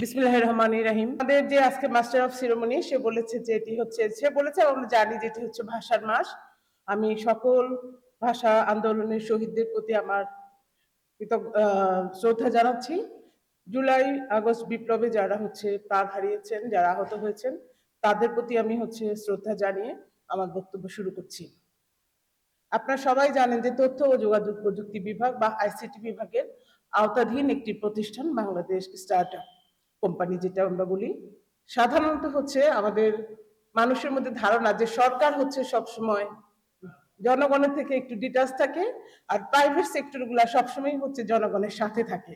বিসমিল্লাহ রহমান রাহিম। আমাদের যে আজকে মাস্টার অফ সিরোমনি সে বলেছে যে এটি হচ্ছে, সে বলেছে আমরা জানি যে এটি হচ্ছে ভাষার মাস। আমি সকল ভাষা আন্দোলনের শহীদদের প্রতি আমার শ্রদ্ধা জানাচ্ছি। জুলাই, আগস্ট বিপ্লবে যারা হচ্ছে প্রাণ হারিয়েছেন, যারা আহত হয়েছেন, তাদের প্রতি আমি হচ্ছে শ্রদ্ধা জানিয়ে আমার বক্তব্য শুরু করছি। আপনারা সবাই জানেন যে তথ্য ও যোগাযোগ প্রযুক্তি বিভাগ বা আইসিটি বিভাগের আওতাধীন একটি প্রতিষ্ঠান বাংলাদেশ স্টার্ট কোম্পানি যেটা আমরা বলি, সাধারণত হচ্ছে আমাদের মানুষের মধ্যে ধারণা যে সরকার হচ্ছে সবসময় জনগণের থেকে একটু ডিটাচ থাকে আর প্রাইভেট সেক্টরগুলা সবসময় হচ্ছে জনগণের সাথে থাকে।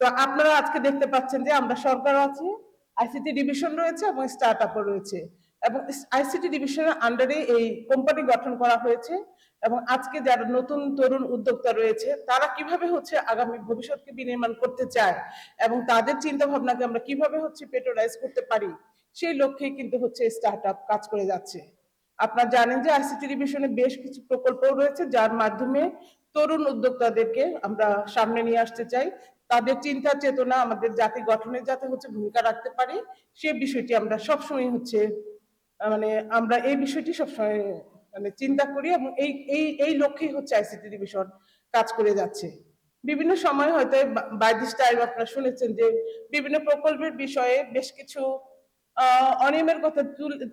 তো আপনারা আজকে দেখতে পাচ্ছেন যে আমরা সরকার আছে আইসিটি ডিভিশন রয়েছে এবং স্টার্ট আপও রয়েছে। এবং আইসিটি ডিভিশনের আন্ডারে এই কোম্পানি গঠন করা হয়েছে এবং আজকে যারা নতুন তরুণ উদ্যোক্তা রয়েছে, তারা কীভাবে হচ্ছে আগামী ভবিষ্যৎকে বিনির্মাণ করতে চায় এবং তাদের চিন্তা ভাবনাকে আমরা কীভাবে হচ্ছে পেট্রোলাইজ করতে পারি, সেই লক্ষ্যেই কিন্তু হচ্ছে স্টার্ট কাজ করে যাচ্ছে। আপনারা জানেন যে আইসিটি ডিভিশনে বেশ কিছু প্রকল্প রয়েছে, যার মাধ্যমে তরুণ উদ্যোক্তাদেরকে আমরা সামনে নিয়ে আসতে চাই। তাদের চিন্তা, চেতনা আমাদের জাতি গঠনে যাতে হচ্ছে ভূমিকা রাখতে পারে, সে বিষয়টি আমরা সবসময় হচ্ছে মানে আমরা এই বিষয়টি সবসময় মানে চিন্তা করি এবং এই এই এই লক্ষ্যেই হচ্ছে আইসিটি ডিভিশন কাজ করে যাচ্ছে। বিভিন্ন সময় হয়তো বাই দিস টাইম আপনারা শুনেছেন যে বিভিন্ন প্রকল্পের বিষয়ে বেশ কিছু অনিয়মের কথা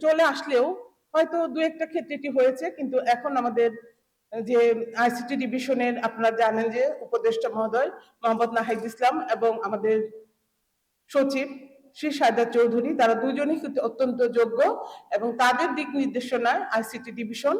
চলে আসলেও হয়তো দু একটা ক্ষেত্রে এটি হয়েছে, কিন্তু এখন আমাদের যে আইসিটি ডিভিশনের আপনারা জানেন যে উপদেষ্টা মহোদয় মোহাম্মদ নাহিদ ইসলাম এবং আমাদের সচিব শ্রী সায়দা চৌধুরী, তারা দুজনেই অত্যন্ত যোগ্য এবং তাদের দিক নির্দেশনায় আইসিটি ডিভিশন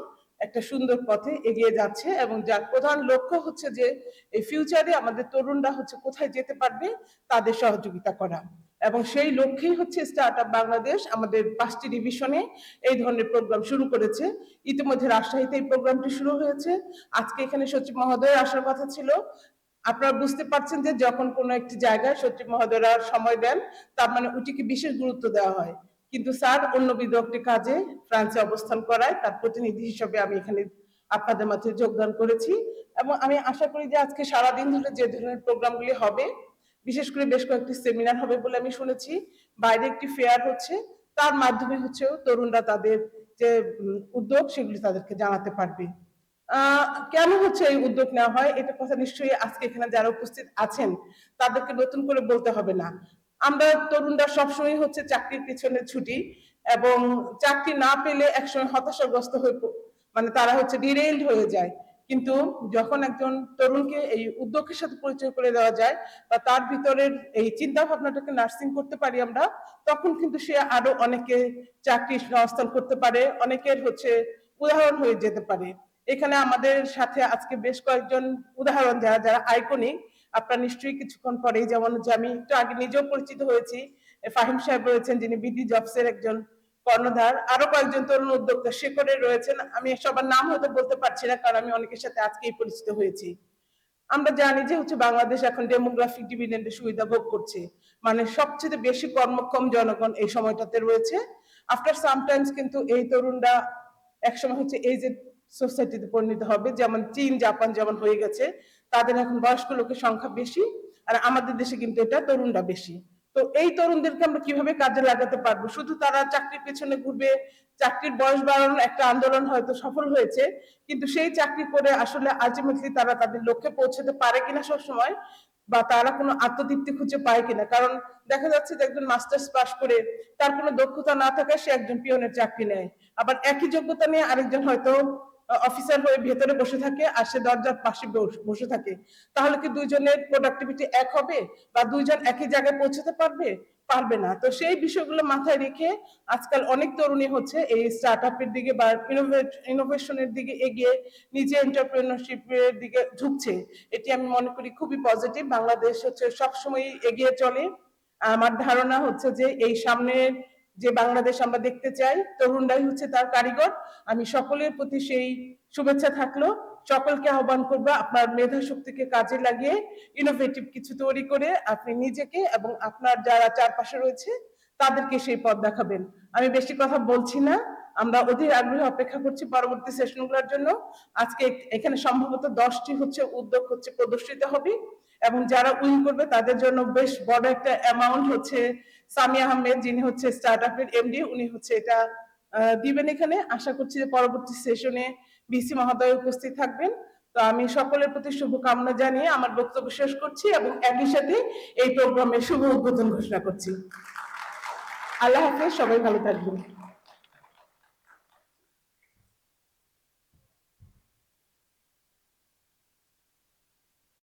একটা সুন্দর পথে এগিয়ে যাচ্ছে এবং যার প্রধান লক্ষ্য হচ্ছে যে এই ফিউচারে আমাদের তরুণরা হচ্ছে কোথায় যেতে পারবে তাদের সহযোগিতা করা। এবং সেই লক্ষ্যেই হচ্ছে স্টার্ট আপ বাংলাদেশ আমাদের পাঁচটি ডিভিশনে এই ধরনের প্রোগ্রাম শুরু করেছে। ইতিমধ্যে রাজশাহীতে এই প্রোগ্রামটি শুরু হয়েছে। আজকে এখানে সচিব মহোদয় আসার কথা ছিল। আপনারা বুঝতে পারছেন যে যখন কোনো একটি জায়গায় সচিব মহোদয়রা সময় দেন, তার মানে ওটিকে বিশেষ গুরুত্ব দেওয়া হয়। কিন্তু স্যার, অন্য বিদগ্ধ কাজে ফ্রান্সে অবস্থান করায় তার প্রতিনিধি হিসেবে আমি এখানে আপনাদের মাঝে যোগদান করেছি এবং আমি আশা করি যে আজকে সারাদিন ধরে যে ধরনের প্রোগ্রামগুলি হবে, বিশেষ করে বেশ কয়েকটি সেমিনার হবে বলে আমি শুনেছি, বাইরে একটি ফেয়ার হচ্ছে, তার মাধ্যমে হচ্ছে তরুণরা তাদের যে উদ্যোগ সেগুলি তাদেরকে জানাতে পারবে। কেন হচ্ছে এই উদ্যোগ নেওয়া হয়? এটা কথা নিশ্চয়ই আজকে এখানে যারা উপস্থিত আছেন, তাদেরকে নতুন করে বলতে হবে না। আমরা তরুণরা সবসময় হচ্ছে চাকরির পিছনে ছুটি এবং চাকরি না পেলে একসময় হতাশাগ্রস্ত হয়ে মানে তারা হচ্ছে ডিরেইলড হয়ে যায়। কিন্তু যখন একজন তরুণকে এই উদ্যোগের সাথে পরিচয় করে দেওয়া যায় বা তার ভিতরের এই চিন্তা ভাবনাটাকে নার্সিং করতে পারি আমরা, তখন কিন্তু সে আরও অনেকে চাকরি সংস্থান করতে পারে, অনেকের হচ্ছে উদাহরণ হয়ে যেতে পারে। এখানে আমাদের সাথে আজকে বেশ কয়েকজন উদাহরণ যারা যারা আইকনিক আপনারা নিশ্চয়ই কিছুক্ষণ পরেই, যেমন যে আমি একটু আগে নিজেও পরিচিত হয়েছি, ফাহিম সাহেব রয়েছেন, যিনি বিডি জবসের একজন কর্ণধার, আরও কয়েকজন তরুণ উদ্যোক্তা শেখরে রয়েছেন, আমি সবার নাম হয়তো বলতে পারছি না, কারণ আমি অনেকের সাথে আজকেই পরিচিত হয়েছি। আমরা জানি যে হচ্ছে বাংলাদেশ এখন ডেমোগ্রাফিক ডিভিডেন্ডের সুবিধা ভোগ করছে মানে সবচেয়ে বেশি কর্মক্ষম জনগণ এই সময়টাতে রয়েছে। আফটার সামটাইমস কিন্তু এই তরুণরা একসময় হচ্ছে এই যে সোসাইটিতে পরিণত হবে। যেমন চীন, জাপান যেমন হয়ে গেছে, তাদের এখন বয়স্ক লোকের সংখ্যা বেশি আর আমাদের দেশে কিন্তু এটা তরুণরা বেশি। তো এই তরুণদেরকে আমরা কীভাবে কাজে লাগাতে পারব? শুধু তারা চাকরির পেছনে ঘুরবে, চাকরির বয়স বাড়ানোর একটা আন্দোলন হয়তো সফল হয়েছে, কিন্তু সেই চাকরি করে আসলে আলটিমেটলি তারা তাদের লক্ষ্যে পৌঁছতে পারে কিনা সবসময় বা তারা কোনো আত্মতৃপ্তি খুঁজে পায় কিনা? কারণ দেখা যাচ্ছে যে একজন মাস্টার্স পাশ করে তার কোনো দক্ষতা না থাকায় সে একজন পিয়নের চাকরি নেয়। আবার একই যোগ্যতা নিয়ে আরেকজন হয়তো অফিসার হয়ে ভেতরে বসে থাকে আর সে দরজার পাশে বসে থাকে। তাহলে কি দুইজনের প্রোডাক্টিভিটি এক হবে বা দুইজন একই জায়গায় পৌঁছতে পারবে? পারবে না। তো সেই বিষয়গুলো মাথায় রেখে আজকাল অনেক তরুণী হচ্ছে এই স্টার্ট আপের দিকে বা ইনোভেশনের দিকে এগিয়ে নিজে এন্টারপ্রেনারশিপের দিকে ঝুঁকছে। এটি আমি মনে করি খুবই পজিটিভ বাংলাদেশ হচ্ছে সবসময় এগিয়ে চলে। আমার ধারণা হচ্ছে যে এই সামনের যে বাংলাদেশ আমরা দেখতে চাই, তরুণরাই হচ্ছে তার কারিগর। আমি সকলের প্রতি সেই শুভেচ্ছা থাকল। সকলকে আহ্বান করব আপনার মেধা শক্তিকে কাজে লাগিয়ে ইনোভেটিভ কিছু তৈরি করে আপনি নিজেকে এবং আপনার যারা চারপাশে রয়েছে, তাদেরকে সেই পথ দেখাবেন। আমি বেশি কথা বলছি না। আমরা অধীর আগ্রহে অপেক্ষা করছি পরবর্তী সেশনগুলোর জন্য। আজকে এখানে সম্ভবত দশটি হচ্ছে উদ্যোগ হচ্ছে প্রদর্শিত হবে এবং যারা উইন করবে তাদের জন্য বেশ বড় একটা অ্যামাউন্ট হচ্ছে সামি আহমেদ, যিনি হচ্ছে স্টার্ট এমডি উনি হচ্ছে এটা দিবেন এখানে। আশা করছি যে পরবর্তী সেশনে বিসি মহোদয় উপস্থিত থাকবেন। তো আমি সকলের প্রতি শুভকামনা জানিয়ে আমার বক্তব্য শেষ করছি এবং একই সাথে এই প্রোগ্রামের শুভ উদ্বোধন ঘোষণা করছি। আল্লাহ হাফেজ, সবাই ভালো থাকবেন।